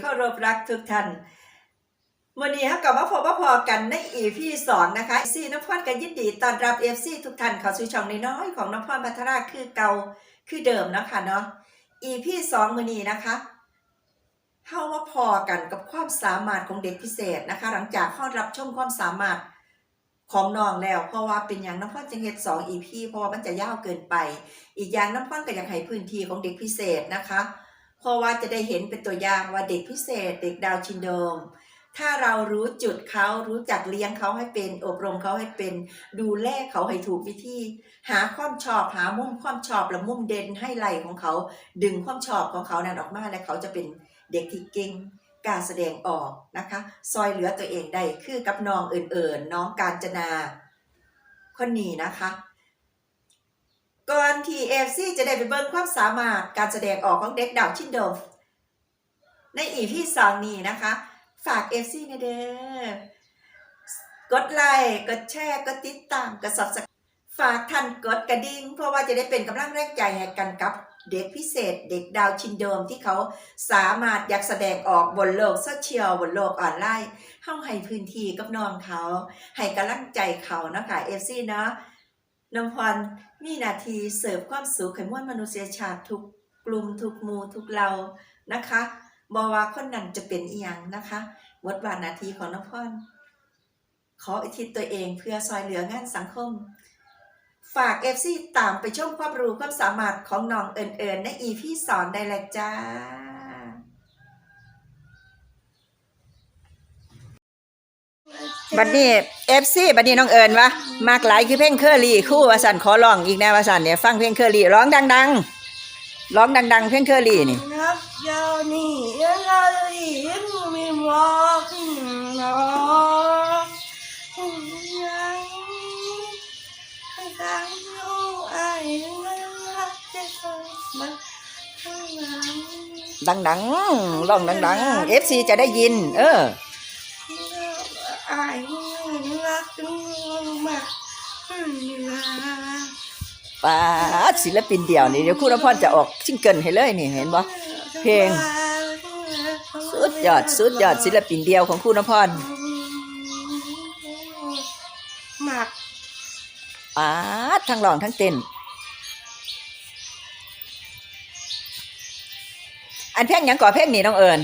เคารพรักทุกท่านวันนี้เขากับมาพบมาพอกันในอีพีสองนะคะซีน้ำพรกันยินดีต้อนรับเอฟซีทุกท่านเข้าสู่ช่องน้อยๆของน้ำพรพัทราคือเก่าคือเดิมนะคะเนาะอีพีสองวันนี้นะคะเข้ามาพอกันกับความสามารถของเด็กพิเศษนะคะ หลังจากเข้ารับชมความสามารถของน้องแล้ว เพราะว่าเป็นอย่างน้ำพรจึงเฮ็ดสองอีพีเพราะว่ามันจะยาวเกินไป อีกอย่างน้ำพรก็อยากให้พื้นที่ของเด็กพิเศษนะคะ เพราะว่าจะได้เห็นเป็นตัวอย่างว่าเด็กพิเศษเด็กดาวชินโดม ถ้าเรารู้จุดเขารู้จักเลี้ยงเขาให้เป็น อบรมเขาให้เป็น ดูแลเขาให้ถูกวิธี หาความชอบหามุมความชอบและมุมเด่นให้ไหลของเขา ดึงความชอบของเขานั้นออกมาและเขาจะเป็นเด็กที่เก่งกล้ารแสดงออกนะคะ ซอยเหลือตัวเองได้คือกับน้องเอิญๆน้องกาญจนาคนนี้นะคะ ก่อนที่เอฟซีจะได้ไปเบิ่งความสามารถการแสดงออกของเด็กดาวชินโดมในอีพีสองนี้นะคะ ฝากเอฟซีนะเด้อกดไลค์กดแชร์กดติดตามกด subscribe ฝากท่านกดกระดิ่งเพราะว่าจะได้เป็นกำลังแรงใจให้กันกับเด็กพิเศษ เด็กดาวชินโดมที่เขาสามารถอยากแสดงออกบนโลกโซเชียลบนโลกออนไลน์เข้าให้พื้นที่กับน้องเขา ให้กำลังใจเขานะคะเอฟซีเนาะ น้องพรมีนาทีเสิร์ฟความสุขให้มวลมนุษยชาติทุกกลุ่มทุกหมู่ทุกเรานะคะบอว่าคนนั้นจะเป็นอีหยังนะคะวดวานนาทีของน้องพรขออุทิศตัวเองเพื่อซอยเหลืองานสังคม ฝากเอฟซีตามไปชมความรู้ความสามารถของน้องเอิญเอิญในอีพีสอนได้เลยจ้า บัดนี้เอฟซีบัดนี้น้องเอิญวะมากหลายคือเพลงเคอรี่คู่วาสันขอร้องอีกแน่วาสันเนี่ยฟังเพลงเคอรี่ร้องดังๆร้องดัง ๆ เพลงเคอรี่นี่นับยาวนี่ยังไงยังไม่บอกหนอยังให้การรู้ไอ้ยังรักจะคอยมาข้างหลังดังๆร้องดังๆเอฟซีจะได้ยิน เออ ไอ้ยังรักจังมากข้างหลังปาศิลปินเดี่ยวนี่เดี๋ยวครู่นพรจะออกซิงเกิลให้เลยนี่เห็นบ่เพลง สุดยอดสุดยอดศิลปินเดี่ยวของครู่นพรหมักปาทั้งร้องทั้งเต้นอันเพลงยังก่อเพลงนี่น้องเอิญ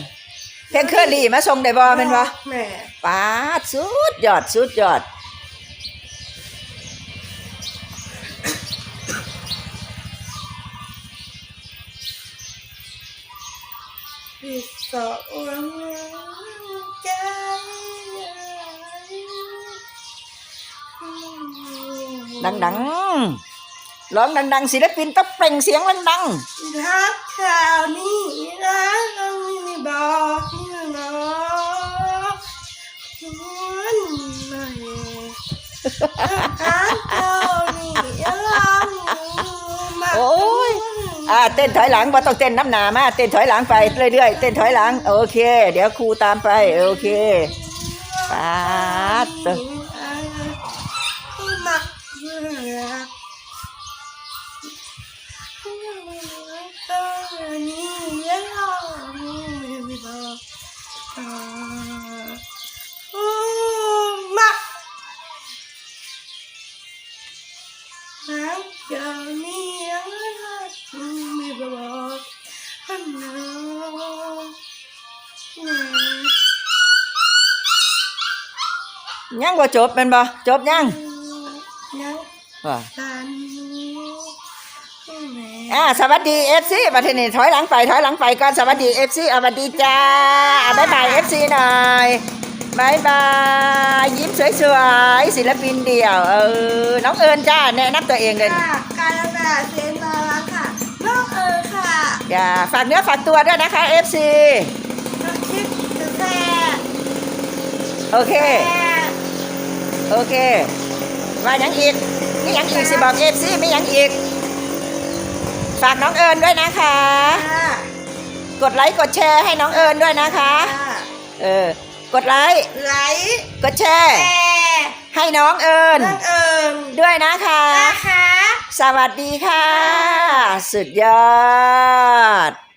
เพลงเคอรี่มาส่งได้บ่แม่นบ่แม่ปาดสุดยอดสุดยอดปิดสองวันใจดังๆร้องดังๆศิลปินต้องเปล่งเสียงดังรักข่าวนี้รักต้องไม่บอก โอ้ยอ่าเต้นถอยหลังบ่ต้องเต้นน้ำหนามาเต้นถอยหลังไปเรื่อยๆเต้นถอยหลังโอเค เดี๋ยวครูตามไปโอเคปาดเด้อมักรักตอ ยังบ่จบแม่นบ่จบยังยังว่ากันแม่อ่าสวัสดี FC บัดทีนี้ถอยหลังไปถอยหลังไปก่อนสวัสดี FC อะสวัสดีจ้าอะบ๊ายบาย FC หน่อยบายบายยิ้มสวยๆศิลปินเดี่ยวเออน้องเอิญจ้าแนะนำตัวเองเลยค่ะการแบบเซนมาแล้วค่ะน้องเอ๋ค่ะอย่าฝากเนื้อฝากตัวด้วยนะคะ FC น้องคิดถึงแค่โอเคแค่ โอเค ว่าหยังอีกมีหยังอีกสิบอก FC มีหยังอีก ฝากน้องเอิญด้วยนะคะค่ะกดไลค์กดแชร์ให้น้องเอิญด้วยนะคะ เออ กดไลค์ไหลกดแชร์แอร์ให้น้องเอิญน้องเอิญด้วยนะคะนะคะ สวัสดีค่ะ สุดยอด